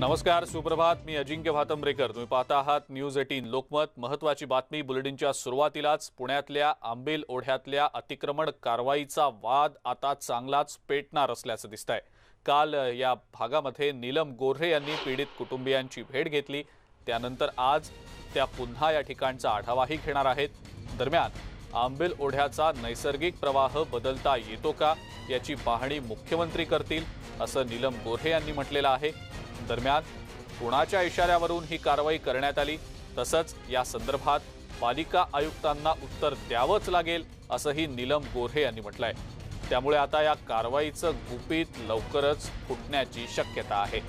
नमस्कार सुप्रभात. मी अजिंक्य भातंब्रेकर. तुम्ही पाहता आहात न्यूज एटीन लोकमत महत्वाची बातमी बुलेटिनच्या सुरुवातीलाच पुण्यातल्या आंबेल ओढ्यातल्या अतिक्रमण कारवाईचा वाद आता चांगलाच पेटणार असल्याचं दिसतंय. काल या भागामध्ये नीलम गोऱ्हे यांनी पीडित कुटुंबियांची भेट घेतली. त्यानंतर आज त्या पुन्हा या ठिकाणचा आढावाही घेणार आहेत. दरम्यान आंबेल ओढ्याचा नैसर्गिक प्रवाह बदलता येतो का? याची पाहणी मुख्यमंत्री करतील असं नीलम गोऱ्हे यांनी म्हटलेलं आहे. दरम्यान कुणाच्या इशाऱ्यावरून ही कारवाई करण्यात आली तसंच या संदर्भात पालिका आयुक्तांना उत्तर द्यावंच लागेल असंही नीलम गोऱ्हे यांनी म्हटलंय. त्यामुळे आता या कारवाईचं गुपित लवकरच फुटण्याची शक्यता आहे.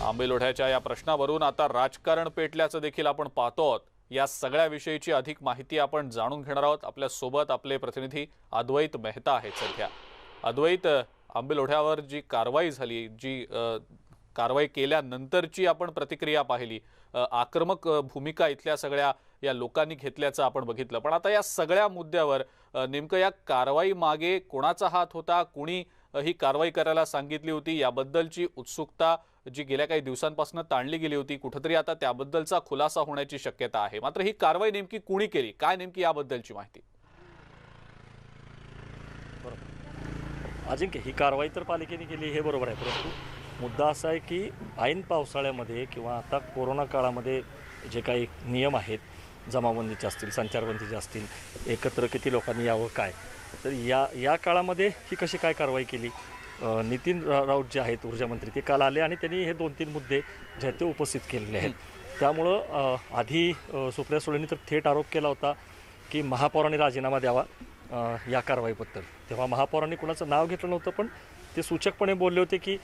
आंबेलोढ्याच्या या प्रश्नावरून आता राजकारण पेटल्याचं देखील आपण पाहतो आहोत या सगळ्या विषयीची अधिक माहिती आपण जाणून घेणार आहोत. आपल्यासोबत आपले प्रतिनिधी अद्वैत मेहता आहेत सध्या. अद्वैत आंबेलोढ्यावर जी कारवाई झाली जी कारवाई केल्यानंतरची आपण प्रतिक्रिया पाहिली. आक्रमक भूमिका इथल्या सगळ्या या लोकांनी घेतल्याचं आपण बघितलं. पण आता या सगळ्या मुद्द्यावर नेमकं या कारवाई मागे कोणाचा हात होता? कुणी ही कारवाई करायला सांगितली होती? याबद्दलची उत्सुकता जी गेल्या काही दिवसांपासून ताणली गेली होती कुठंतरी आता त्याबद्दलचा खुलासा होण्याची शक्यता आहे. मात्र ही कारवाई नेमकी कुणी केली? काय नेमकी याबद्दलची माहिती? अजिंक्य ही कारवाई तर पालिकेने केली हे बरोबर आहे. परंतु मुद्दा असा आहे की ऐन पावसाळ्यामध्ये किंवा आता कोरोना काळामध्ये जे काही नियम आहेत जमाबंदीचे असतील संचारबंदीचे असतील एकत्र किती लोकांनी यावं काय? तर या या काळामध्ये ही कशी काय कारवाई केली? नितीन राऊत जे आहेत ऊर्जामंत्री ते काल आले आणि त्यांनी हे दोन तीन मुद्दे जे आहेत ते उपस्थित केलेले आहेत. त्यामुळं आधी सुप्रिया सुळेंनी तर थेट आरोप केला होता की महापौरांनी राजीनामा द्यावा या कारवाईबद्दल. तेव्हा महापौरांनी कुणाचं नाव घेतलं नव्हतं पण ते सूचकपणे बोलले होते की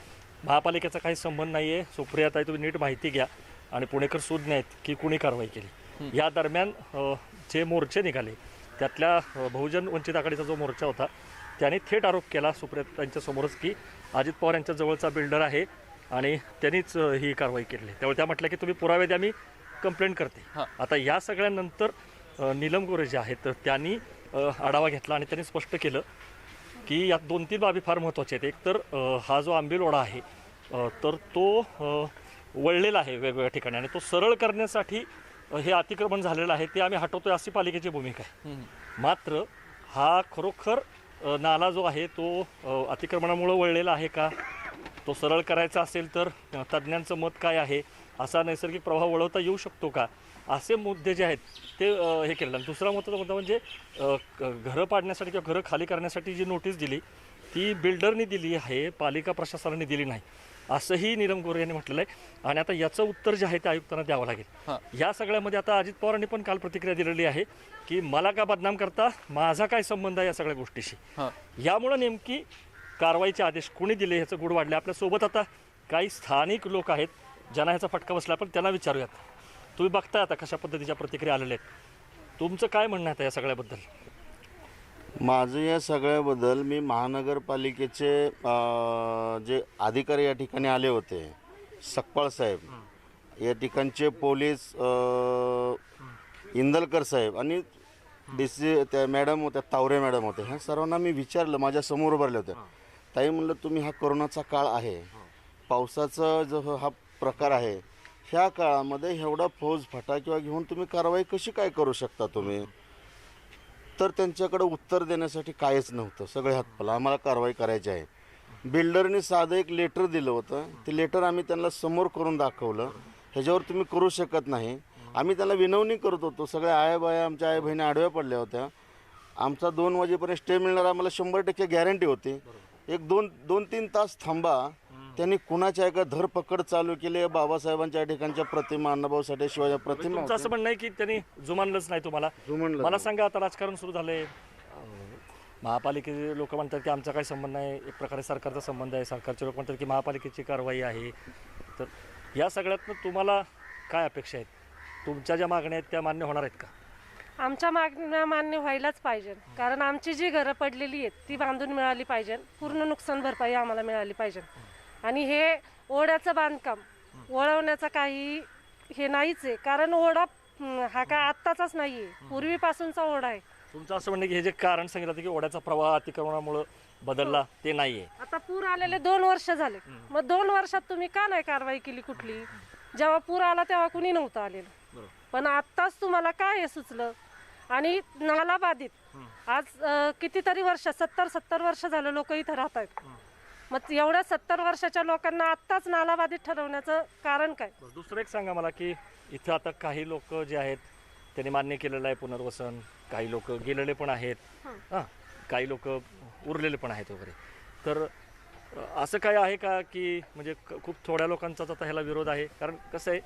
महापालिकेचा काही संबंध नाही आहे सुप्रियाताई तुम्ही नीट माहिती घ्या आणि पुणेकर सुज्ञ आहेत की कुणी कारवाई केली. या दरम्यान जे मोर्चे निघाले त्यातल्या बहुजन वंचित आघाडीचा जो मोर्चा होता त्याने थेट आरोप केला सुप्रियाताईंच्या समोरच की अजित पवार यांच्या जवळचा बिल्डर आहे आणि त्यांनीच ही कारवाई केली त्यामुळे त्या म्हटलं की तुम्ही पुरावे द्या मी कंप्लेंट करते. आता या सगळ्यानंतर नीलम गोरे जे आहेत त्यांनी आढावा घेतला आणि त्यांनी स्पष्ट केलं की यात दोन तीन बाबी फार महत्त्वाच्या आहेत. एक तर हा जो आंबील ओढा आहे तर तो वळलेला आहे वेगवेगळ्या ठिकाणी आणि तो सरळ करण्यासाठी हे अतिक्रमण झालेलं आहे ते आम्ही हटवतोय अशी पालिकेची भूमिका आहे. मात्र हा खरोखर नाला जो आहे तो अतिक्रमणामुळं वळलेला आहे का? तो सरळ करायचा असेल तर तज्ज्ञांचं मत काय आहे? असा नैसर्गिक प्रभाव वळवता येऊ शकतो का? असे मुद्दे जे आहेत ते हे केलेलं आणि दुसरा महत्त्वाचा मुद्दा म्हणजे क- घरं पाडण्यासाठी किंवा घरं खाली करण्यासाठी जी नोटीस दिली ती बिल्डरनी दिली आहे पालिका प्रशासनाने दिली नाही. असंही नीलम गोरे यांनी म्हटलेलं आहे. आणि आता याचं उत्तर जे आहे ते आयुक्तांना द्यावं. लागेल. या सगळ्यामध्ये आता अजित पवारांनी पण काल प्रतिक्रिया दिलेली आहे की मला का बदनाम करता? माझा काय संबंध आहे या सगळ्या गोष्टीशी? यामुळं नेमकी कारवाईचे आदेश कोणी दिले ह्याचं गुढ वाढले? आपल्यासोबत आता काही स्थानिक लोक आहेत. ज्यांना ह्याचा फटका बसला पण त्यांना विचारूयात. तुम्ही बघताय आता कशा पद्धतीच्या प्रतिक्रिया आलेल्या आहेत. तुमचं काय म्हणणं आहे आता या सगळ्याबद्दल? माझं या सगळ्याबद्दल मी महानगरपालिकेचे अं, जे अधिकारी या ठिकाणी आले होते सकपाळ साहेब या ठिकाणचे पोलीस अं, इंदलकर साहेब आणि डी सी त्या मॅडम होत्या तावरे मॅडम होत्या ह्या सर्वांना मी विचारलं माझ्यासमोर उभारले होते. ताई म्हणलं तुम्ही हा कोरोनाचा काळ आहे. पावसाचा जो हा प्रकार आहे ह्या काळामध्ये एवढा फौज फटाकिवा घेऊन तुम्ही कारवाई कशी काय करू शकता तुम्ही? तर त्यांच्याकडे उत्तर देण्यासाठी काहीच नव्हतं. सगळे हातपाला आम्हाला कारवाई करायची आहे. बिल्डरने साधं एक लेटर दिलं होतं. ते लेटर आम्ही त्यांना समोर करून दाखवलं. ह्याच्यावर तुम्ही करू शकत नाही. आम्ही त्यांना विनवणी करत होतो. सगळ्या आया बाया आमच्या आई बहिणी आडव्या पडल्या होत्या. आमचा दोन वाजेपर्यंत स्टे मिळणार आम्हाला शंभर टक्के गॅरंटी होती. एक दोन दोन तीन तास थांबा. त्यांनी कुणाच्या एका धरपकड चालू केली बाबासाहेबांच्या ठिकाणच्या प्रतिमा अण्णाभाऊ साठे शिवाच्या प्रतिमा तुमचं असं म्हणणं आहे की त्यांनी जुमानलंच नाही तुम्हाला? जुमानलं मला सांगा आता राजकारण सुरू झालंय. महापालिकेचे लोक म्हणतात की आमचा काही संबंध नाही. एक प्रकारे सरकारचा संबंध आहे. सरकारचे लोक म्हणतात की महापालिकेची कारवाई आहे. तर या सगळ्यातनं तुम्हाला काय अपेक्षा आहेत? तुमच्या ज्या मागण्या आहेत त्या मान्य होणार आहेत का? आमच्या मागण्या मान्य व्हायलाच पाहिजे. कारण आमची जी घरं पडलेली आहेत ती बांधून मिळाली पाहिजे. पूर्ण नुकसान भरपाई आम्हाला मिळाली पाहिजे. आणि हे ओढ्याचं बांधकाम. वळवण्याचं काही हे नाहीच आहे कारण ओढा हं, काय आत्ताचाच नाही आहे पूर्वीपासूनचा ओढा आहे. तुमचं असं म्हणणं की हे जे कारण सांगितलं होतं की ओढ्याचा प्रवाह अतिक्रमणामुळं बदलला ते नाहीये. आता पूर आलेले दोन वर्ष झाले. मग दोन वर्षात तुम्ही का नाही कारवाई केली कुठली? जेव्हा पूर आला तेव्हा कुणी नव्हतं आलेलं. पण आत्ताच तुम्हाला काय हे सुचलं? आणि नाला बाधित आज अं, कितीतरी वर्ष सत्तर सत्तर वर्ष झालं लोक इथं राहत आहेत मग एवढ्या सत्तर वर्षाच्या लोकांना आत्ताच नाला बाधित ठरवण्याचं कारण काय? दुसरं एक सांगा मला की इथं आता काही लोक जे आहेत त्यांनी मान्य केलेलं आहे पुनर्वसन काही लोक गेलेले पण आहेत. हां. काही लोक उरलेले पण आहेत वगैरे. तर अ, असं काय आहे का की म्हणजे क- खूप थोड्या लोकांचाच आता ह्याला विरोध आहे? कारण कसं आहे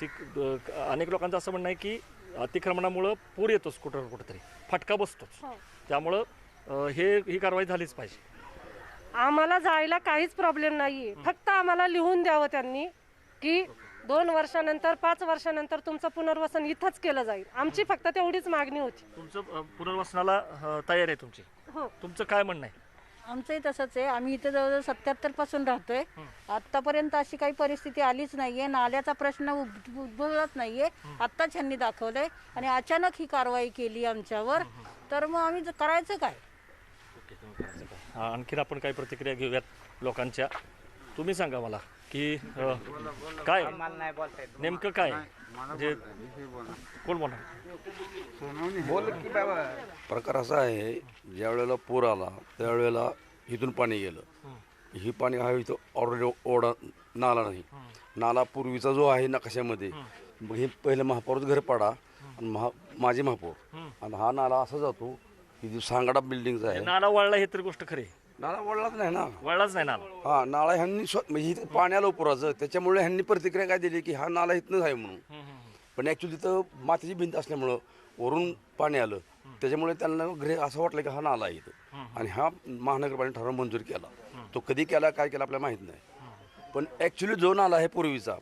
की क- अनेक लोकांचं असं म्हणणं आहे की अतिक्रमणामुळं पूर येतोच कुठं कुठंतरी. फटका बसतोच. हो. त्यामुळं अ, हे ही कारवाई झालीच पाहिजे. आम्हाला जायला काहीच प्रॉब्लेम नाहीये. फक्त आम्हाला लिहून द्यावं त्यांनी की दोन वर्षानंतर पाच वर्षानंतर तुमचं पुनर्वसन इथंच केलं जाईल. आमची फक्त तेवढीच मागणी होती. तुमचं पुनर्वसनाला तयारी आहे तुमची. हो. तुमचं काय म्हणणं आहे? आमचंही तसंच आहे. आम्ही इथं जवळजवळ सत्याहत्तरपासून राहतोय. आतापर्यंत अशी काही परिस्थिती आलीच नाहीये. नाल्याचा प्रश्न उद- उद्भवलाच नाहीये. आत्ताच ह्यांनी दाखवलंय. आणि अचानक ही कारवाई केली आमच्यावर. तर मग आम्ही करायचं काय? हा, आणखीन आपण काही प्रतिक्रिया घेऊयात लोकांच्या. तुम्ही सांगा मला की अ, काय? नेमकं काय? म्हणजे कोण बोलणार? प्रकार असा आहे ज्या वेळेला पूर आला त्यावेळेला इथून पाणी गेलं. ही पाणी हा इथं ऑलरेडी ओढा नाला नाही. नाला पूर्वीचा जो आहे नकाशामध्ये मग हे पहिलं महापौरच घर पाडा आणि महा माजी महापौर. आणि हा नाला असा जातो की जो सांगाडा बिल्डिंगचा आहे. नाला वळला हे तर गोष्ट खरी. आहे. नाला वळलाच नाही ना. वळलाच नाही नाला. हा नाला ह्यांनी स्व म्हणजे इथं पाणी आलं पुराचं त्याच्यामुळे ह्यांनी प्रतिक्रिया काय दिली की हा नाला इथनंच आहे म्हणून. पण ॲक्च्युली तिथं मातीची भिंत असल्यामुळं वरून पाणी आलं. त्याच्यामुळे त्यांना घरी असं वाटलं की हा नाला आहे इथं. आणि हा महानगरपालिका ठराव मंजूर केला. तो कधी केला काय केला आपल्याला माहीत नाही. पण ॲक्च्युली जो नाला आहे पूर्वीचा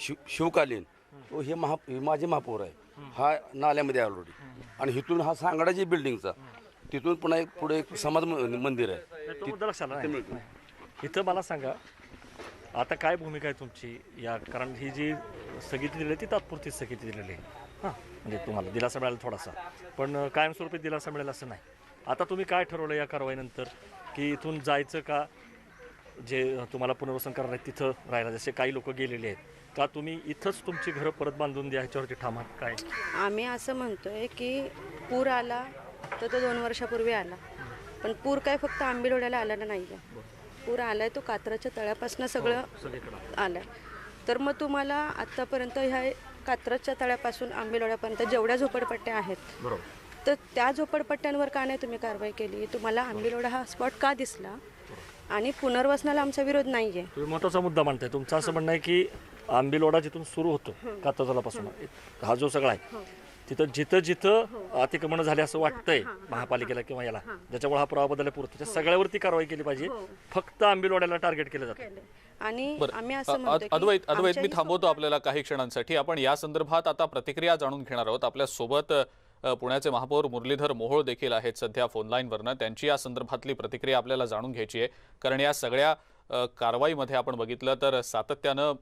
शिव शिवकालीन तो हे महा हे माझे महापौर आहे. हा नाल्यामध्ये ऑलरेडी आणि इथून हा सांगाडाची बिल्डिंगचा तिथून पुन्हा एक पुढे एक समाज म- मंदिर आहे. नाही, तो मुद्दा लक्षात आला. नाही. इथं मला सांगा आता काय भूमिका आहे तुमची या कारण ही जी स्थगिती दिली आहे ती तात्पुरती स्थगिती दिलेली आहे. हां म्हणजे तुम्हाला दिलासा मिळाला थोडासा. पण अ, कायमस्वरूपी दिलासा मिळेल असं नाही. आता तुम्ही काय ठरवलं या कारवाईनंतर? की इथून जायचं का? जे तुम्हाला पुनर्वसन करणार आहे तिथं राहायला जसे काही लोक गेलेले आहेत का तुम्ही इथंच तुमची घरं परत बांधून द्या ह्याच्यावरती ठाम आहात? काय? आम्ही असं म्हणतोय की पूर आला तर तो दोन वर्षापूर्वी आला. पण पूर काय फक्त आंबेलोड्याला आलेला नाही आहे पूर आलाय तो कात्राच्या तळ्यापासून सगळं सगळीकडं. आलाय. तर मग तुम्हाला आत्तापर्यंत ह्या कात्रजच्या तळ्यापासून आंबेलोड्यापर्यंत जेवढ्या झोपडपट्ट्या आहेत तर त्या झोपडपट्ट्यांवर का नाही तुम्ही कारवाई केली? तुम्हाला आंबेलोडा हा स्पॉट का दिसला? आणि पुनर्वसनाला आमचा विरोध नाही आहे तुम्ही महत्त्वाचा मुद्दा मांडताय. तुमचं असं म्हणणं आहे की आंबीलोडा जिथून सुरू होतो कातोजालापासून हा जो सगळा आहे. तिथं जिथं जिथं अतिक्रमण झाले असं वाटतंय महापालिकेला किंवा याला. ज्याच्यामुळे हा प्रवाह बदलला पुरतो. त्या सगळ्यावरती कारवाई केली पाहिजे. फक्त आंबीलोड्याला टार्गेट केलं जातं. आणि आम्ही असं अद्वैत अद्वैत मी थांबवतो आपल्याला काही क्षणांसाठी. आपण या संदर्भात आता प्रतिक्रिया जाणून घेणार आहोत. आपल्यासोबत पुण्याचे महापौर मुरलीधर मोहोळ देखील आहेत सध्या फोनलाईनवरनं त्यांची या संदर्भातली प्रतिक्रिया आपल्याला जाणून घ्यायची आहे. कारण या सगळ्या कारवाईमध्ये आपण बघितलं तर सातत्यानं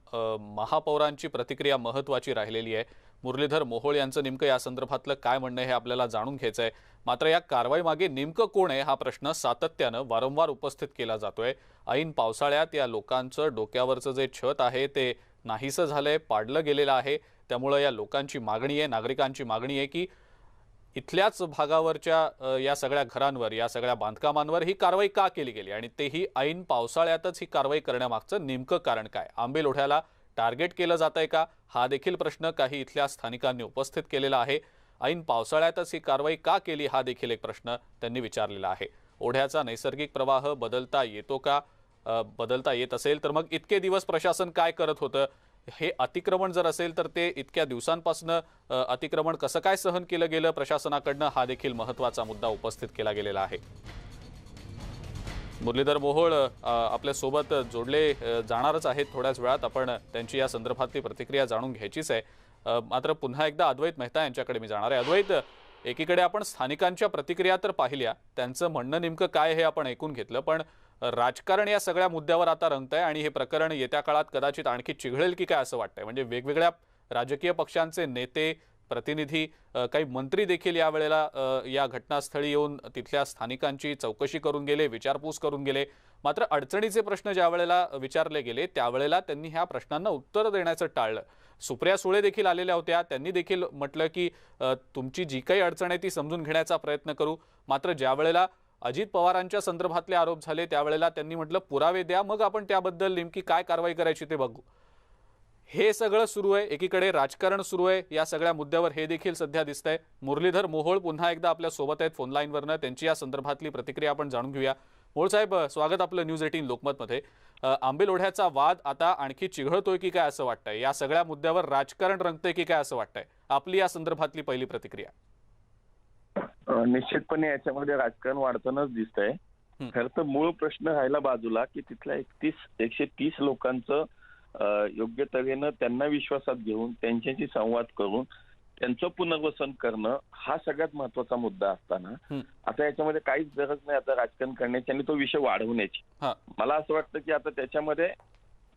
महापौरांची प्रतिक्रिया महत्त्वाची राहिलेली आहे. मुरलीधर मोहोळ यांचं नेमकं या संदर्भातलं काय म्हणणं हे आपल्याला जाणून घ्यायचं आहे मात्र या कारवाईमागे नेमकं कोण आहे हा प्रश्न सातत्यानं वारंवार उपस्थित केला जातोय. ऐन पावसाळ्यात या लोकांचं डोक्यावरचं जे छत आहे ते नाहीसं झालंय पाडलं गेलेलं आहे. त्यामुळं या लोकांची मागणी आहे नागरिकांची मागणी आहे की इथल्याच भागावरच्या या सगळ्या घरांवर या सगळ्या बांधकामांवर ही कारवाई का केली गेली? आणि तेही ऐन पावसाळ्यातच ही कारवाई करण्यामागचं नेमकं कारण काय? आंबेलोढ्याला टार्गेट केलं जात आहे का? हा देखील प्रश्न काही इथल्या स्थानिकांनी उपस्थित केलेला आहे. ऐन पावसाळ्यातच ही कारवाई का केली हा देखील एक प्रश्न त्यांनी विचारलेला आहे. ओढ्याचा नैसर्गिक प्रवाह बदलता येतो का? बदलता येत असेल तर मग इतके दिवस प्रशासन काय करत होतं? हे अतिक्रमण जर असेल तर ते इतक्या दिवसांपासून अतिक्रमण कसं काय सहन केलं गेलं? प्रशासनाकडनं हा देखील महत्त्वाचा मुद्दा उपस्थित केला गेलेला आहे. मुरलीधर मोहोळ आपल्यासोबत जोडले जाणारच आहेत थोड्याच वेळात. आपण त्यांची या संदर्भातली प्रतिक्रिया जाणून घ्यायचीच आहे. मात्र पुन्हा एकदा अद्वैत मेहता यांच्याकडे मी जाणार आहे. अद्वैत एकीकडे आपण स्थानिकांच्या प्रतिक्रिया तर पाहिल्या. त्यांचं म्हणणं नेमकं काय हे आपण ऐकून घेतलं. पण राजकारण या सगळ्या मुद्द्यावर आता रंगत आहे आणि हे प्रकरण येत्या काळात कदाचित आणखी चिघळेल की काय असं वाटतंय? म्हणजे वेगवेगळ्या राजकीय पक्षांचे नेते प्रतिनिधी काही मंत्री देखील यावेळेला या घटनास्थळी येऊन तिथल्या स्थानिकांची चौकशी करून गेले विचारपूस करून गेले. मात्र अडचणीचे प्रश्न ज्या वेळेला विचारले गेले त्यावेळेला त्यांनी ह्या प्रश्नांना उत्तर देण्याचं टाळलं. सुप्रिया सुळे देखील आलेल्या होत्या. त्यांनी देखील म्हटलं की तुमची जी काही अडचण आहे ती समजून घेण्याचा प्रयत्न करू. मात्र ज्या वेळेला अजित पवारांच्या संदर्भातले आरोप झाले त्यावेळेला त्यांनी म्हटलं पुरावे द्या मग आपण त्याबद्दल नेमकी काय कारवाई करायची ते बघू. हे सगळं सुरू आहे एकीकडे राजकारण सुरू आहे या सगळ्या मुद्द्यावर हे देखील सध्या दिसतंय. मुरलीधर मोहोळ पुन्हा एकदा आपल्यासोबत आहेत फोन लाईनवरनं त्यांची या संदर्भातली प्रतिक्रिया आपण जाणून घेऊया. मोहोळ साहेब स्वागत आपलं न्यूज एटीन लोकमतमध्ये. आंबेल ओढ्याचा वाद आता आणखी चिघळतोय की काय असं वाटतंय? या सगळ्या मुद्द्यावर राजकारण रंगतंय की काय असं वाटतंय? आपली या संदर्भातली पहिली प्रतिक्रिया. निश्चितपणे याच्यामध्ये राजकारण वाढतानाच दिसतंय. हं. खरं तर मूळ प्रश्न राहिला बाजूला की तिथल्या एकतीस एकशे तीस लोकांचं योग्य तऱ्हेनं त्यांना विश्वासात घेऊन त्यांच्याशी संवाद करून त्यांचं पुनर्वसन करणं हा सगळ्यात महत्त्वाचा मुद्दा असताना. आता याच्यामध्ये काहीच गरज नाही आता राजकारण करण्याची आणि तो विषय वाढवण्याची. मला असं वाटतं की आता त्याच्यामध्ये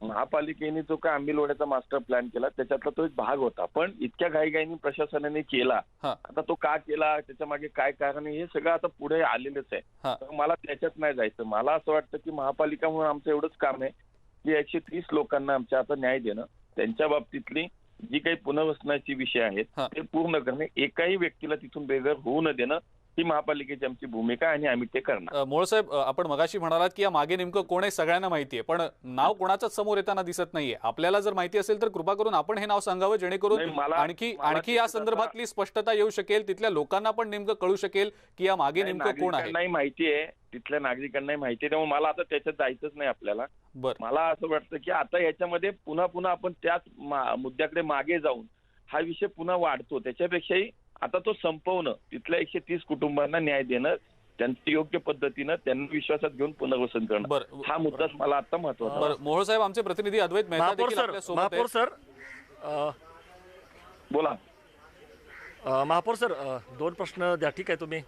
महापालिकेने जो काय आंबिलवाड्याचा मास्टर प्लॅन केला त्याच्यातला तो एक भाग होता. पण इतक्या घाईघाईने प्रशासनाने केला. आता तो का केला त्याच्यामागे काय कारण आहे हे सगळं आता पुढे आलेलंच आहे. मला त्याच्यात नाही जायचं. मला असं वाटतं की महापालिका म्हणून आमचं एवढंच काम आहे. की एकशे तीस लोकांना आमच्या आता न्याय देणं त्यांच्या बाबतीतली जी काही पुनर्वसनाची विषय आहेत. ते पूर्ण करणे एकाही व्यक्तीला तिथून बेघर होऊ न देणं ही महापालिकेची आमची भूमिका आहे आणि आम्ही ते करणार. अ, मोहोळ साहेब अ, आपण मगाशी म्हणालात की या मागे नेमकं कोण आहे सगळ्यांना माहिती आहे पण नाव कोणाचंच समोर येताना दिसत नाहीये. आपल्याला जर माहिती असेल तर कृपा करून आपण हे नाव सांगावं जेणेकरून नाही, आणखी आणखी या संदर्भातली स्पष्टता येऊ शकेल तिथल्या लोकांना पण नेमकं कळू शकेल की या मागे नाही, नेमकं कोण आहे. नागरिकांनाही माहिती आहे तिथल्या नागरिकांनाही माहिती आहे त्यामुळे मला आता त्याच्यात जायचंच नाही आपल्याला. बर. मला असं वाटतं की आता याच्यामध्ये पुन्हा पुन्हा आपण त्याच मुद्द्याकडे मागे जाऊन हा विषय पुन्हा वाढतो. त्याच्यापेक्षाही आता तो संपवणं तिथल्या एकशे तीस कुटुंबांना न्याय देणं त्यांचं योग्य पद्धतीनं त्यांना विश्वासात घेऊन पुनर्वसन करणं. बर हा मुद्दाच मला आता महत्त्वाचा मोहोळ साहेब आमचे प्रतिनिधी अद्वैत मेहता महापौर देखील सर बोला. महापौर सर दोन प्रश्न द्या. ठीक आहे तुम्ही.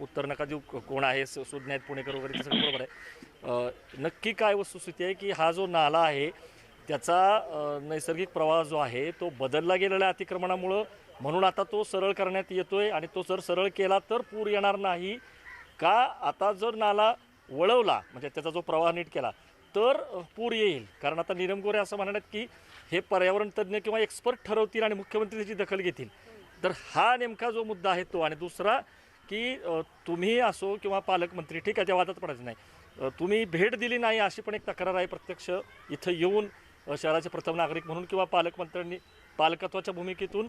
उत्तर नका देऊ. कोण आहे? स- सुज्ञ आहेत पुणेकर वगैरे सगळं बरोबर आहे. नक्की काय वस्तुस्थिती आहे की हा जो नाला आहे त्याचा नैसर्गिक प्रवाह जो आहे तो बदलला गेलेला आहे अतिक्रमणामुळं म्हणून आता तो सरळ करण्यात येतोय आणि तो जर सरळ केला तर पूर येणार नाही. का आता जर नाला वळवला म्हणजे त्याचा जो प्रवाह नीट केला तर पूर येईल. कारण आता नीरम गोरे असं म्हणण्यात की हे पर्यावरण तज्ज्ञ किंवा एक्सपर्ट ठरवतील आणि मुख्यमंत्री त्याची दखल घेतील. तर हा नेमका जो मुद्दा आहे तो. आणि दुसरा की तुम्ही असो किंवा पालकमंत्री ठीक आहे त्या वादात पडायचं नाही. तुम्ही भेट दिली नाही अशी पण एक तक्रार आहे प्रत्यक्ष इथं येऊन शहराचे प्रथम नागरिक म्हणून किंवा पालकमंत्र्यांनी पालकत्वाच्या भूमिकेतून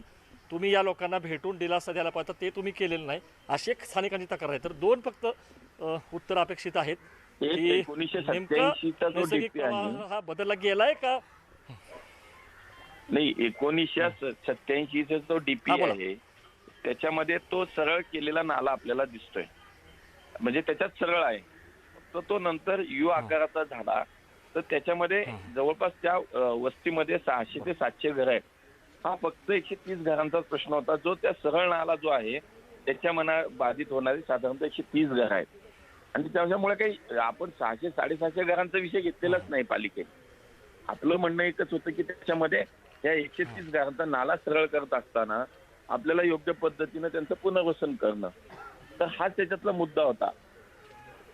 तुम्ही या लोकांना भेटून दिलासा द्यायला पाहिजे ते तुम्ही केलेलं नाही. अशी एक स्थानिकांची तक्रार आहे. तर दोन फक्त उत्तर अपेक्षित आहेत. की 1987 चा जो नैसर्गिक हा बदलला गेलाय का? नाही एकोणीसशे सत्याऐंशीचा जो डीपी. आहे त्याच्यामध्ये तो सरळ केलेला नाला आपल्याला दिसतोय. म्हणजे त्याच्यात सरळ आहे. तर तो नंतर यू आकाराचा झाला. तर त्याच्यामध्ये जवळपास त्या वस्तीमध्ये सहाशे ते सातशे घर आहेत. हा फक्त एकशे तीस घरांचाच प्रश्न होता. जो त्या सरळ नाला जो आहे त्याच्या मना बाधित होणारी साधारणतः एकशे तीस घर आहेत. आणि त्याच्यामुळे काही आपण सहाशे साडेसहाशे घरांचा विषय घेतलेलाच नाही पालिकेत आपलं म्हणणं एकच होतं की त्याच्यामध्ये या एकशे तीस घरांचा नाला सरळ करत असताना आपल्याला योग्य पद्धतीनं त्यांचं पुनर्वसन करणं. तर हाच त्याच्यातला मुद्दा होता.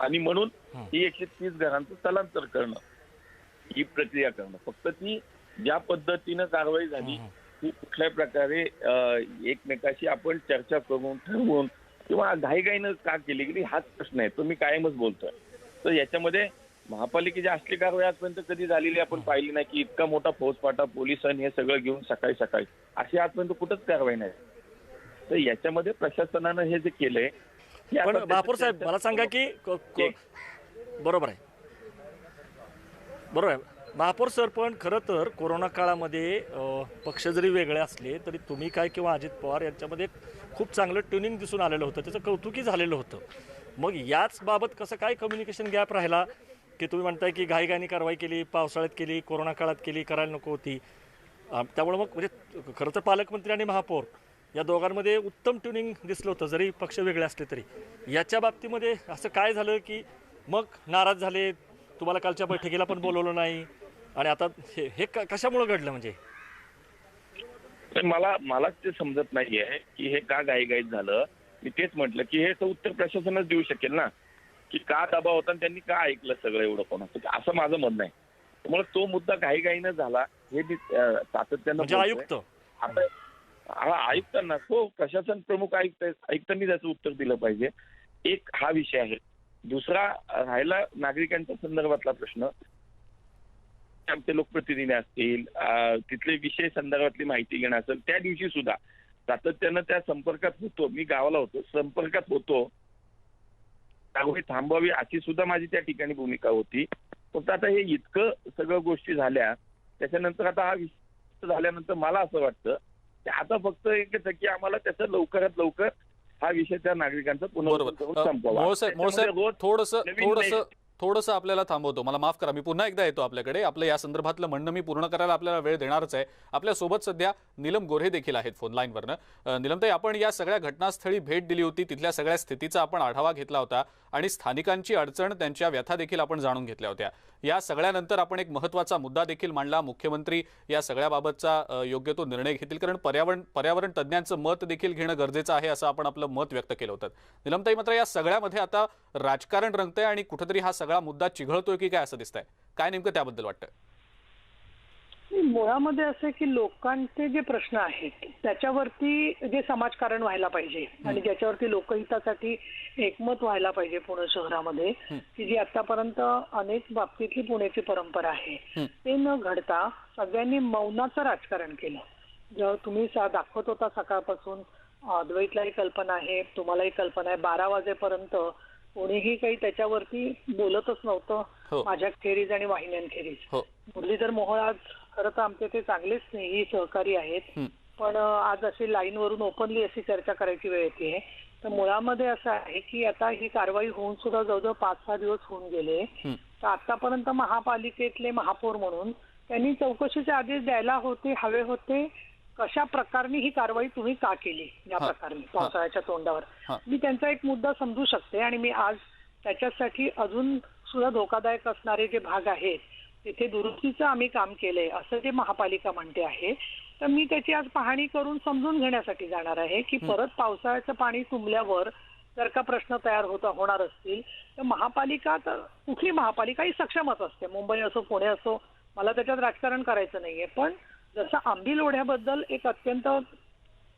आणि म्हणून ही. एकशे तीस घरांचं स्थलांतर करणं ही प्रक्रिया करणं. फक्त ती ज्या पद्धतीनं कारवाई झाली ती कुठल्या प्रकारे एकमेकाशी आपण चर्चा करून ठरवून किंवा घाईघाईनं का केली गेली हाच प्रश्न आहे. तो मी कायमच बोलतोय. तर याच्यामध्ये महापालिकेची असली कारवाई आजपर्यंत कधी झालेली आपण पाहिली नाही की इतका मोठा फौजफाटा पोलिसांनी हे सगळं घेऊन सकाळी सकाळी. अशी आजपर्यंत कुठंच कारवाई नाही. तर याच्यामध्ये प्रशासनानं हे जे केलंय पण महापौर साहेब मला सांगा की क- क- बरोबर आहे. बरोबर आहे. महापौर सर पण खरं तर कोरोना काळामध्ये पक्ष जरी वेगळे असले तरी तुम्ही काय किंवा अजित पवार यांच्यामध्ये खूप चांगलं ट्युनिंग दिसून आलेलं होतं. त्याचं कौतुकी झालेलं होतं. मग याच बाबत कसं काय कम्युनिकेशन गॅप राहिला? की तुम्ही म्हणताय की घाईघाईने कारवाई केली पावसाळ्यात केली कोरोना काळात केली करायला नको होती. त्यामुळे मग म्हणजे खरं तर पालकमंत्री आणि महापौर या दोघांमध्ये उत्तम ट्युनिंग दिसलं होतं जरी पक्ष वेगळे असले तरी. याच्या बाबतीमध्ये असं काय झालं की मग नाराज झाले? तुम्हाला कालच्या बैठकीला पण बोलवलं नाही. आणि आता हे हे कशामुळं घडलं म्हणजे? मला मलाच ते समजत नाहीये की हे का घाईघाईत झालं. मी तेच म्हटलं की हे तर उत्तर प्रशासनच देऊ शकेल ना. की का दबाव होता आणि त्यांनी का ऐकलं सगळं एवढं कोणाचं? असं माझं म्हणणं आहे. त्यामुळे तो मुद्दा घाईघाईनं झाला. हे मी सातत्यानं म्हणजे. आयुक्त? आता हा आयुक्तांना तो प्रशासन प्रमुख आयुक्त. आयुक्तांनी त्याचं उत्तर दिलं पाहिजे. एक हा विषय आहे. दुसरा राहिला नागरिकांच्या संदर्भातला प्रश्न. आमचे लोकप्रतिनिधी असतील तिथले विषय संदर्भातली माहिती घेणं असेल त्या दिवशी सुद्धा सातत्यानं त्या संपर्कात होतो. मी गावाला होतो. संपर्कात होतो. कारवाई थांबवावी अशी सुद्धा माझी त्या ठिकाणी भूमिका होती. फक्त आता हे इतकं सगळं गोष्टी झाल्या त्याच्यानंतर आता हा विषय झाल्यानंतर मला असं वाटतं की आता फक्त एकच की आम्हाला त्याचं लवकरात लवकर हा विषय त्या नागरिकांचा पुनर्वसन करून त्याच्यामध्ये रोज थोडस थोडस. थोडंसं आपल्याला थांबवतो. मला माफ करा मी पुन्हा एकदा येतो आपल्याकडे. आपलं या संदर्भातलं म्हणणं मी पूर्ण करायला आपल्याला वेळ देणारच आहे. आपल्यासोबत सध्या नीलम गोरे देखील आहेत फोन लाईनवरनं निलमताई आपण या सगळ्या घटनास्थळी भेट दिली होती. तिथल्या सगळ्या स्थितीचा आपण आढावा घेतला होता. आणि स्थानिकांची अडचण त्यांच्या व्यथा देखील आपण जाणून घेतल्या होत्या. या सगळ्यानंतर आपण एक महत्त्वाचा मुद्दा देखील मांडला. मुख्यमंत्री या सगळ्याबाबतचा योग्य तो निर्णय घेतील. कारण पर्यावरण पर्यावरण तज्ज्ञांचं मत देखील घेणं गरजेचं आहे असं आपण आपलं मत व्यक्त केलं होतं. निलमताई मात्र या सगळ्यामध्ये आता राजकारण रंगतंय आणि कुठेतरी हा सगळा मुद्दा चिघळतोय की काय असं दिसतंय? काय नेमकं त्याबद्दल वाटतं? मुळामध्ये असं आहे की लोकांचे जे प्रश्न आहेत त्याच्यावरती जे समाजकारण व्हायला पाहिजे आणि ज्याच्यावरती लोकहितासाठी एकमत व्हायला पाहिजे पुणे शहरामध्ये की जी आतापर्यंत अनेक बाबतीतली पुण्याची परंपरा आहे ते न घडता सगळ्यांनी मौनाचं राजकारण केलं. जेव्हा तुम्ही सा- दाखवत होता सकाळपासून अद्वैतलाही कल्पना आहे तुम्हालाही कल्पना आहे बारा वाजेपर्यंत कोणीही काही त्याच्यावरती बोलतच हो. नव्हतं माझ्या खेरीज आणि वाहिन्यांखेरीज. हो. मुरलीधर मोहोळ आज खरं तर आमचे ते चांगले स्नेही सहकारी आहेत. पण आज अशी लाईन वरून ओपनली अशी चर्चा करायची वेळ येते तर मुळामध्ये असं आहे की आता ही कारवाई होऊन सुद्धा जवळजवळ पाच सहा दिवस होऊन गेले. तर आतापर्यंत महापालिकेतले महापौर म्हणून त्यांनी चौकशीचे आदेश द्यायला होते हवे होते कशा प्रकारने ही कारवाई तुम्ही का केली या हा. प्रकारे पावसाळ्याच्या तोंडावर. मी त्यांचा एक मुद्दा समजू शकते आणि मी आज त्याच्यासाठी अजून सुद्धा धोकादायक असणारे जे भाग आहेत तिथे दुरुस्तीचं आम्ही काम केलंय असं जे महापालिका म्हणते आहे. तर मी त्याची आज पाहणी करून समजून घेण्यासाठी जाणार आहे की परत पावसाळ्याचं पाणी तुंबल्यावर जर का प्रश्न तयार होता होणार असतील तर महापालिका तर कुठली महापालिका ही सक्षमच असते. मुंबई असो पुणे असो मला त्याच्यात राजकारण करायचं नाहीये. पण जसं आंबील ओढ्याबद्दल एक अत्यंत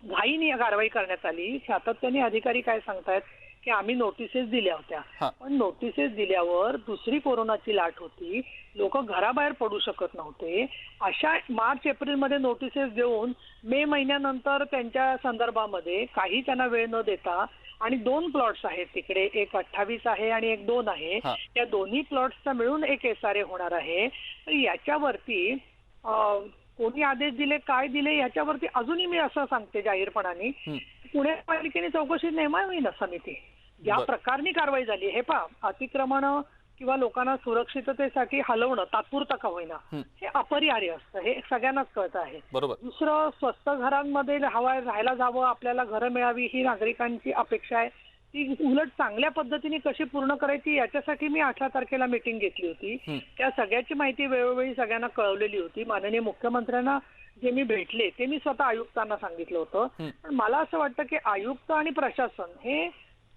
घाईने कारवाई करण्यात आली सातत्याने अधिकारी काय सांगतायत? की आम्ही नोटिसेस दिल्या. होत्या. पण नोटिसेस दिल्यावर दुसरी कोरोनाची लाट होती. लोक घराबाहेर पडू शकत नव्हते. अशा मार्च एप्रिलमध्ये नोटिसेस देऊन मे महिन्यानंतर त्यांच्या संदर्भामध्ये काही त्यांना वेळ न देता आणि दोन प्लॉट्स आहेत तिकडे. एक अठ्ठावीस आहे आणि एक दोन आहे. त्या दोन्ही प्लॉट्सचा मिळून एक एस आर ए होणार आहे. तर याच्यावरती कोणी आदेश दिले काय दिले याच्यावरती अजूनही मी असं सांगते जाहीरपणाने. पुणे पालिकेने चौकशी नेमावी ना समिती ज्या. प्रकारनी कारवाई झाली हे पहा अतिक्रमण किंवा लोकांना सुरक्षिततेसाठी हलवणं तात्पुरतं का होईना हं. अपरिहार्य असतं हे सगळ्यांनाच कळत आहे दुसरं स्वस्त घरांमध्ये हवा राहायला जावं आपल्याला घरं मिळावी ही नागरिकांची अपेक्षा आहे ती उलट चांगल्या पद्धतीने कशी पूर्ण करायची याच्यासाठी मी अठरा तारखेला मिटिंग घेतली होती. त्या सगळ्याची माहिती वेळोवेळी सगळ्यांना कळवलेली होती माननीय मुख्यमंत्र्यांना जे मी भेटले ते मी स्वतः आयुक्तांना सांगितलं होतं. पण मला असं वाटतं की आयुक्त आणि प्रशासन हे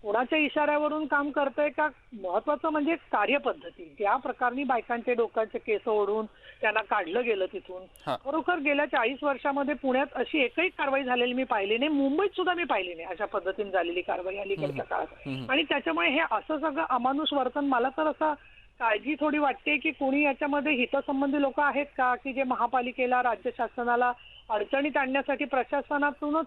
कोणाच्या इशाऱ्यावरून काम करतंय का? महत्वाचं म्हणजे कार्यपद्धती. ज्या प्रकारनी बायकांचे डोक्याचे केस ओढून त्यांना काढलं गेलं तिथून. खरोखर गेल्या चाळीस वर्षामध्ये पुण्यात अशी एकही कारवाई झालेली मी पाहिली नाही. मुंबईत सुद्धा मी पाहिली नाही अशा पद्धतीने झालेली कारवाई अलीकडच्या काळात. आणि त्याच्यामुळे हे असं सगळं अमानुष वर्तन मला तर असं काळजी थोडी वाटते की कोणी याच्यामध्ये हितसंबंधी लोक आहेत का की जे महापालिकेला राज्य शासनाला अडचणीत आणण्यासाठी प्रशासनातूनच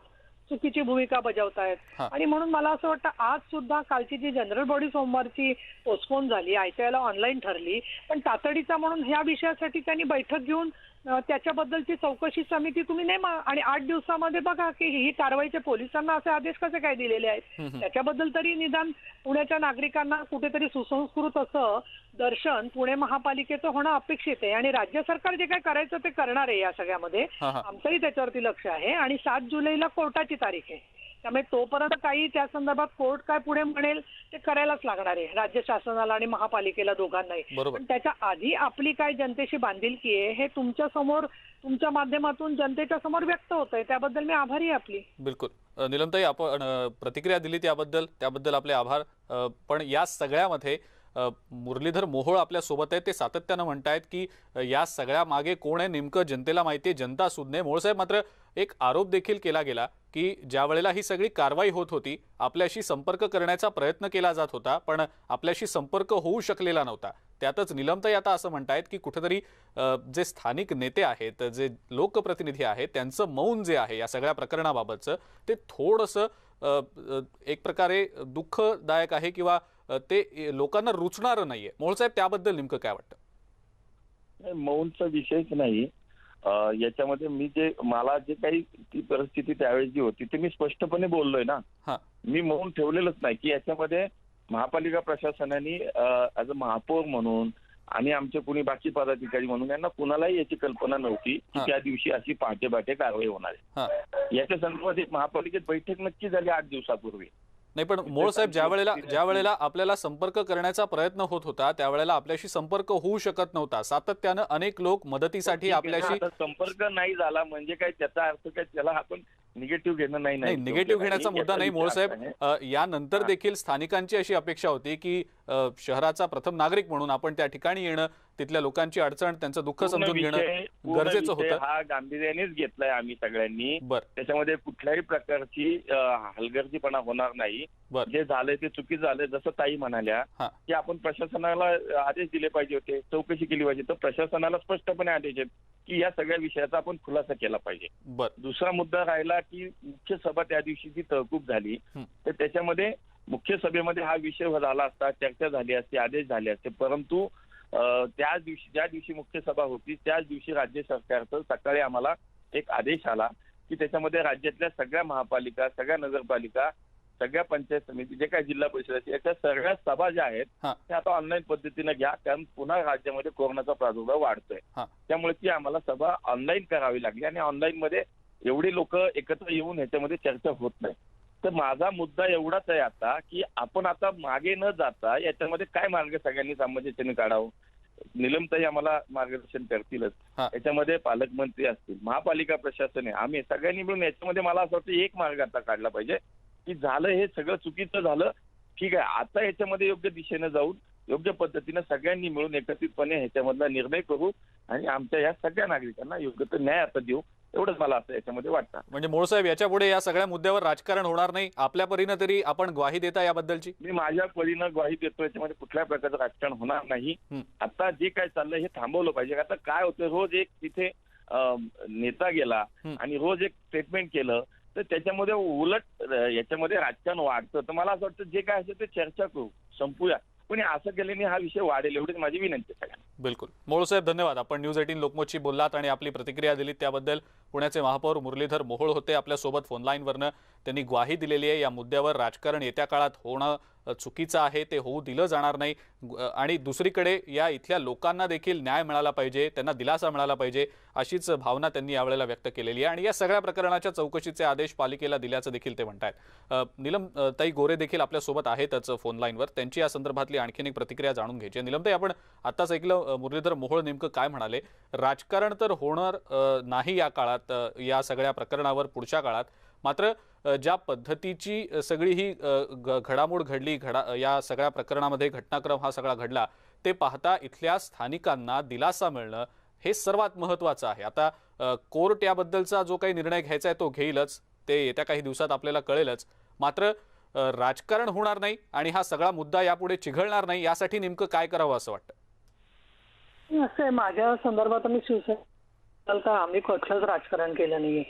चुकीची भूमिका बजावतायत. आणि म्हणून मला असं वाटतं आज सुद्धा कालची जी जनरल बॉडी सोमवारची पोस्टपोन झाली आयत्याला ऑनलाईन ठरली पण तातडीचा म्हणून ह्या विषयासाठी त्यांनी बैठक घेऊन त्याच्याबद्दलची चौकशी समिती तुम्ही नेमा आणि आठ दिवसामध्ये बघा की ही कारवाईचे पोलिसांना असे आदेश कसे काय दिलेले आहेत. त्याच्याबद्दल तरी निदान पुण्याच्या नागरिकांना कुठेतरी सुसंस्कृत असं दर्शन पुणे महापालिकेचं होणं अपेक्षित आहे आणि राज्य सरकार जे काय करायचं ते करणार आहे या सगळ्यामध्ये. आमचंही त्याच्यावरती लक्ष आहे आणि सात जुलैला कोर्टाची तारीख आहे. त्यामुळे तोपर्यंत काही त्या संदर्भात कोर्ट काय पुढे म्हणेल ते करायलाच लागणार आहे. राज्य शासनाला आणि महापालिकेला दोघांनाही. बरोबर. पण त्याच्या आधी आपली काय जनतेशी बांधिलकी आहे हे तुमच्यासमोर तुमच्या माध्यमातून जनतेच्या समोर व्यक्त होत आहे. त्याबद्दल मी आभारी आहे आपली. बिलकुल. नीलमताई आपण प्रतिक्रिया दिली त्याबद्दल त्याबद्दल आपले आभार. पण या सगळ्यामध्ये मुरलीधर मोहोळ आपल्यासोबत आहेत. ते सातत्यानं म्हणतायत की या सगळ्या मागे कोण आहे नेमकं जनतेला माहिती आहे. जनता सुज्ञ मोहोळसाहेब मात्र एक आरोप देखील केला गेला. की ज्या वेळेला ही सगळी कारवाई होत होती आपल्याशी संपर्क करण्याचा प्रयत्न केला जात होता पण आपल्याशी संपर्क होऊ शकलेला नव्हता. त्यातच निलमताई आता असं म्हणतायत की कुठेतरी जे स्थानिक नेते आहेत जे लोकप्रतिनिधी आहेत त्यांचं मौन जे आहे या सगळ्या प्रकरणाबाबतचं ते थोडंसं एक प्रकारे दुःखदायक आहे किंवा ते लोकांना रुचणारं नाहीये. मोळसाहेब त्याबद्दल नेमकं काय वाटतं? मौनचा विषयच नाही. याच्यामध्ये मी जे मला जे काही ती परिस्थिती त्यावेळेस जी होती ते मी स्पष्टपणे बोललोय ना. मी मौन ठेवलेलंच नाही की याच्यामध्ये महापालिका प्रशासनाने ऍज अ महापौर म्हणून आणि आमचे कुणी बाकी पदाधिकारी म्हणून यांना कुणालाही याची कल्पना नव्हती की. त्या दिवशी अशी पहाटे पहाटे कारवाई होणार आहे. याच्या संदर्भात एक महापालिकेत बैठक नक्की झाली आठ दिवसापूर्वी. नाही पण मोळसाहेब ज्या वेळेला ज्या वेळेला आपल्याला संपर्क करण्याचा प्रयत्न होत होता त्यावेळेला आपल्याशी संपर्क होऊ शकत नव्हता. सातत्यानं अनेक लोक मदतीसाठी आपल्याशी संपर्क नाही झाला म्हणजे काय त्याचा अर्थ काय? त्याला आपण निगेटिव्ह घेणं नाही नाही. निगेटिव्ह घेण्याचा मुद्दा नाही. मोळसाहेब आहे. अ, यानंतर देखील स्थानिकांची अशी अपेक्षा होती की शहराचा प्रथम नागरिक म्हणून आपण त्या ठिकाणी येणं तिथल्या लोकांची अडचण त्यांचं दुःख समजून घेणं गरजेचं होतं. हा गांभीर्यानेच घेतलाय आम्ही सगळ्यांनी. त्याच्यामध्ये कुठल्याही प्रकारची हलगर्जीपणा होणार नाही. जे झालंय ते चुकीचं झालंय जसं ताई म्हणाल्या की आपण प्रशासनाला आदेश दिले पाहिजे होते. चौकशी केली पाहिजे. तर प्रशासनाला स्पष्टपणे आदेश आहेत की या सगळ्या विषयाचा आपण खुलासा केला पाहिजे. दुसरा मुद्दा राहिला की मुख्य सभा त्या दिवशी जी तहकूब झाली. तर त्याच्यामध्ये मुख्य सभेमध्ये हा विषय झाला असता चर्चा झाली असती आदेश झाले असते. परंतु अं, त्याच दिवशी ज्या दिवशी मुख्य सभा होती त्याच दिवशी राज्य सरकारचं सकाळी आम्हाला एक आदेश आला की त्याच्यामध्ये राज्यातल्या सगळ्या महापालिका सगळ्या नगरपालिका सगळ्या पंचायत समिती जे काही जिल्हा परिषद याच्या सगळ्या सभा ज्या आहेत त्या आता ऑनलाईन पद्धतीने घ्या. कारण पुन्हा राज्यामध्ये कोरोनाचा प्रादुर्भाव वाढतोय. त्यामुळे ती आम्हाला सभा ऑनलाईन करावी लागली आणि ऑनलाईन मध्ये एवढी लोक एकत्र येऊन ह्याच्यामध्ये चर्चा होत नाही. तर माझा मुद्दा एवढाच आहे आता की आपण आता मागे न जाता याच्यामध्ये काय मार्ग सगळ्यांनी सामंजस्याने काढावं? निलमताई आम्हाला मार्गदर्शन करतीलच. याच्यामध्ये पालकमंत्री असतील महापालिका प्रशासन आहे. आम्ही सगळ्यांनी मिळून याच्यामध्ये मला असं वाटतं एक मार्ग आता काढला पाहिजे की झालं हे सगळं चुकीचं झालं ठीक आहे आता याच्यामध्ये योग्य दिशेने जाऊन योग्य पद्धतीने सगळ्यांनी मिळून एकत्रितपणे ह्याच्यामधला निर्णय करू आणि आमच्या या सगळ्या नागरिकांना योग्य तो न्याय आता देऊ. एवढंच मला असं याच्यामध्ये वाटतं. म्हणजे मोळसाहेब याच्यापुढे या सगळ्या मुद्द्यावर राजकारण होणार नाही. आपल्या परीनं तरी आपण ग्वाही देता याबद्दलची? मी माझ्या परीनं ग्वाही देतो याच्यामध्ये कुठल्या प्रकारचं राजकारण होणार नाही. आता जे काय चाललंय हे थांबवलं पाहिजे. आता काय होतं रोज एक तिथे नेता गेला. आणि रोज एक स्टेटमेंट केलं तर त्याच्यामध्ये उलट याच्यामध्ये राजकारण वाढतं. तर मला असं वाटतं जे काय असेल ते चर्चा करू संपूया. कोणी असं केल्याने हा विषय वाढेल एवढीच माझी विनंती सगळ्यांना. बिलकुल. मोळसाहेब धन्यवाद. आपण न्यूज एटीन लोकमतशी बोललात आणि आपली प्रतिक्रिया दिली त्याबद्दल पुण्याचे महापौर मुरलीधर मोहोळ होते. आपल्यासोबत फोनलाईनवरनं त्यांनी ग्वाही दिलेली आहे. या मुद्द्यावर राजकारण येत्या काळात होणं चुकीचं आहे ते होऊ दिलं जाणार नाही. आणि दुसरीकडे या इथल्या लोकांना देखील न्याय मिळाला पाहिजे त्यांना दिलासा मिळाला पाहिजे अशीच भावना त्यांनी यावेळेला व्यक्त केलेली आहे. आणि या सगळ्या प्रकरणाच्या चौकशीचे आदेश पालिकेला दिल्याचं देखील ते म्हणत आहेत निलम ताई गोरे देखील आपल्यासोबत आहेतच फोनलाईनवर त्यांची या संदर्भातली आणखीन एक प्रतिक्रिया जाणून घ्यायची आहे. नीलमताई आपण आत्ताच ऐकलं मुरलीधर मोहोळ नेमकं काय म्हणाले? राजकारण तर होणार नाही या काळात या सगळ्या प्रकरणावर पुढच्या काळात. मात्र ज्या पद्धतीची सगळी ही घडामोड घडली घडा या सगळ्या प्रकरणामध्ये घटनाक्रम हा सगळा घडला ते पाहता इथल्या स्थानिकांना दिलासा मिळणं हे सर्वात महत्त्वाचं आहे. आता कोर्ट याबद्दलचा जो काही निर्णय घ्यायचा आहे तो घेईलच ते येत्या काही दिवसात आपल्याला कळेलच. मात्र राजकारण होणार नाही आणि हा सगळा मुद्दा यापुढे चिघळणार नाही यासाठी नेमकं काय करावं असं वाटतं? असं आहे. माझ्या संदर्भात मी शिवसेना का? आम्ही कुठलंच राजकारण केलं नाहीये.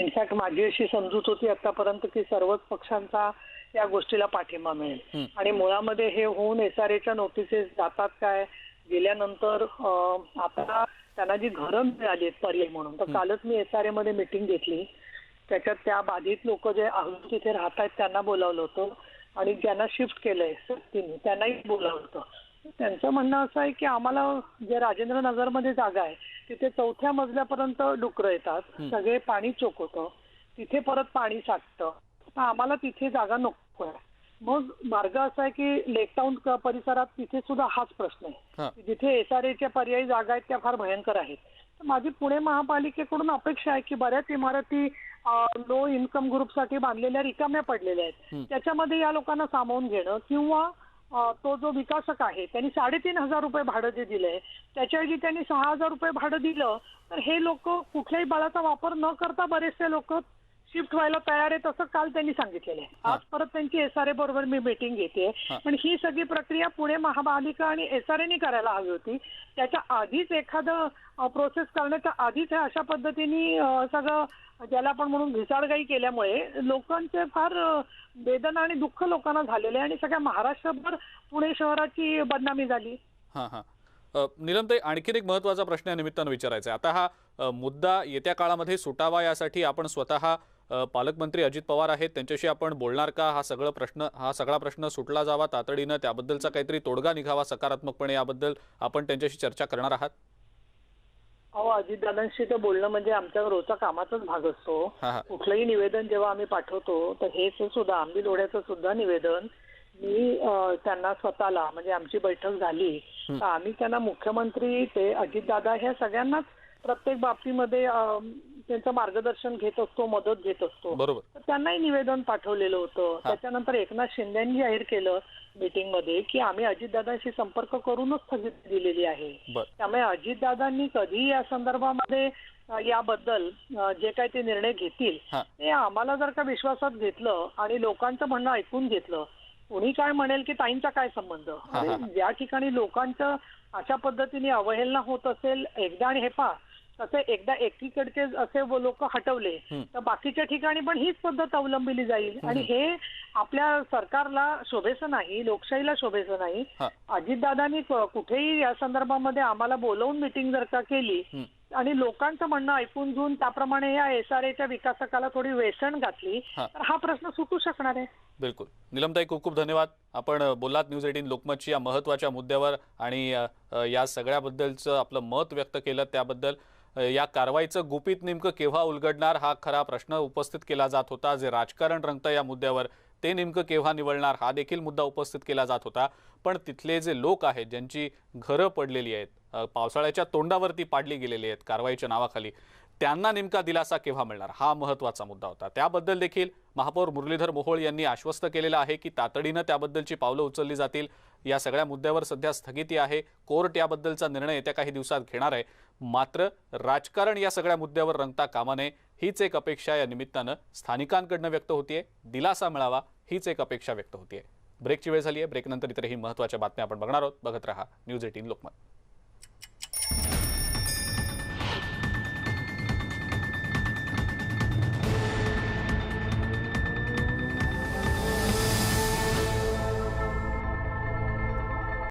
इनफॅक्ट माझी अशी समजूत होती आतापर्यंत की सर्वच पक्षांचा या गोष्टीला पाठिंबा मिळेल. आणि मुळामध्ये हे होऊन एस आर एच्या नोटिसेस जातात काय? गेल्यानंतर आता त्यांना जी घरं मिळाली आहेत पर्याय म्हणून तर कालच मी एस आरमध्ये मिटिंग घेतली. त्याच्यात त्या बाधित लोक जे अजून तिथे राहत आहेत त्यांना बोलावलं होतं. आणि ज्यांना शिफ्ट केलंय त्यांनाही बोलावलं होतं. त्यांचं म्हणणं असं आहे की आम्हाला जे राजेंद्र नगरमध्ये जागा आहे तिथे चौथ्या मजल्यापर्यंत डुकरं येतात सगळे पाणी चोक होतं तिथे परत पाणी साठतं. आम्हाला तिथे जागा नको आहे. मग मार्ग असा आहे की लेकटाऊन क- परिसरात तिथे सुद्धा हाच प्रश्न. आहे. जिथे एस आर एच्या पर्यायी जागा आहेत त्या फार भयंकर आहेत. तर माझी पुणे महापालिकेकडून अपेक्षा आहे की बऱ्याच इमारती लो इन्कम ग्रुपसाठी बांधलेल्या रिकाम्या पडलेल्या आहेत. त्याच्यामध्ये या लोकांना सामावून घेणं किंवा तो जो विकासक आहे त्यांनी साडेतीन हजार रुपये भाडं जे दिलंय त्याच्याऐवजी त्यांनी सहा हजार रुपये भाडं दिलं तर हे लोक कुठल्याही बळाचा वापर न करता बरेचसे लोक शिफ्ट व्हायला तयार आहेत असं काल त्यांनी सांगितलेलं आहे. आज परत त्यांची एस आर ए बरोबर मी मीटिंग घेते. पण ही सगळी प्रक्रिया पुणे महापालिका आणि एस आर एनी करायला हवी होती. त्याच्या आधीच एखादं प्रोसेस करण्याच्या आधीच अशा पद्धतीने सगळं ज्याला आपण म्हणून घिसाडगाई केल्यामुळे लोकांचे फार वेदना आणि दुःख लोकांना झालेले आणि सगळ्या महाराष्ट्रभर पुणे शहराची बदनामी झाली. हा हा. अ, आणखीन एक महत्त्वाचा प्रश्न या निमित्तानं विचारायचा आहे. आता हा मुद्दा येत्या काळामध्ये सुटावा यासाठी आपण स्वतः पालकमंत्री अजित पवार आहेत. त्यांच्याशी आपण बोलणार का? हा सगळं प्रश्न हा सगळा प्रश्न सुटला जावा. तातडीनं त्याबद्दलचा काहीतरी तोडगा निघावा सकारात्मकपणे याबद्दल आपण त्यांच्याशी चर्चा करणार आहात. अहो अजितदादांशी तर बोलणं म्हणजे आमच्या रोजचा कामाचाच भाग असतो. हा, हा. कुठलंही निवेदन जेव्हा आम्ही पाठवतो तर हे सुद्धा आंबील ओढ्याचं सुद्धा निवेदन मी अ, त्यांना स्वतःला म्हणजे आमची बैठक झाली तर आम्ही त्यांना मुख्यमंत्री ते अजितदादा ह्या सगळ्यांनाच प्रत्येक बाबतीमध्ये अ, त्यांचं मार्गदर्शन घेत असतो मदत घेत असतो. बरोबर. तर त्यांनाही निवेदन पाठवलेलं होतं. त्याच्यानंतर एकनाथ शिंदेनी जाहीर केलं मीटिंगमध्ये की आम्ही अजितदादांशी संपर्क करूनच स्थगिती दिलेली आहे. त्यामुळे अजितदादांनी कधी या संदर्भामध्ये याबद्दल जे काही ते निर्णय घेतील. ते आम्हाला जर का विश्वासात घेतलं आणि लोकांचं म्हणणं ऐकून घेतलं कुणी काय म्हणेल की ताईंचा काय संबंध? ज्या ठिकाणी लोकांचं अशा पद्धतीने अवहेलना होत असेल एकदा आणि हे पा तसे एकदा एकीकडचे असे लोक हटवले तर बाकीच्या ठिकाणी पण हीच पद्धत अवलंबिली जाईल. आणि हे आपल्या सरकारला शोभेचं नाही लोकशाहीला शोभेचं नाही. अजितदादांनी कुठेही या संदर्भामध्ये आम्हाला बोलवून मिटिंग जर का केली आणि लोकांचं म्हणणं ऐकून घेऊन त्याप्रमाणे या एस आर एच्या विकासकाला थोडी वेसण घातली. तर हा प्रश्न सुटू शकणार आहे. बिलकुल. निलमताई खूप खूप धन्यवाद. आपण बोललात न्यूज एटीन लोकमतची या महत्त्वाच्या मुद्द्यावर आणि या सगळ्याबद्दलचं आपलं मत व्यक्त केलं त्याबद्दल. या कारवाईचं गुपित नेमकं केव्हा उलगडणार हा खरा प्रश्न उपस्थित केला जात होता. जे राजकारण रंगतं या मुद्द्यावर ते नेमकं केव्हा निवडणार हा देखील मुद्दा उपस्थित केला जात होता. पण तिथले जे लोक आहेत ज्यांची घरं पडलेली आहेत पावसाळ्याच्या तोंडावरती पाडली गेलेली आहेत कारवाईच्या नावाखाली त्यांना नेमका दिलासा केव्हा मिळणार? हा महत्त्वाचा मुद्दा होता. त्याबद्दल देखील महापौर मुरलीधर मोहोळ यांनी आश्वस्त केलेलं आहे की तातडीनं त्याबद्दलची पावलं उचलली जातील. या सगळ्या मुद्द्यावर सध्या स्थगिती आहे. कोर्ट याबद्दलचा निर्णय येत्या काही दिवसात घेणार आहे. मात्र राजकारण या सगळ्या मुद्द्यावर रंगता कामा नये हीच एक अपेक्षा या निमित्तानं स्थानिकांकडनं व्यक्त होतीये. दिलासा मिळावा हीच एक अपेक्षा व्यक्त होतीये. ब्रेकची वेळ झाली आहे ब्रेकनंतर इतरही महत्त्वाच्या बातम्या आपण बघणार आहोत. बघत रहा न्यूज एटीन लोकमत.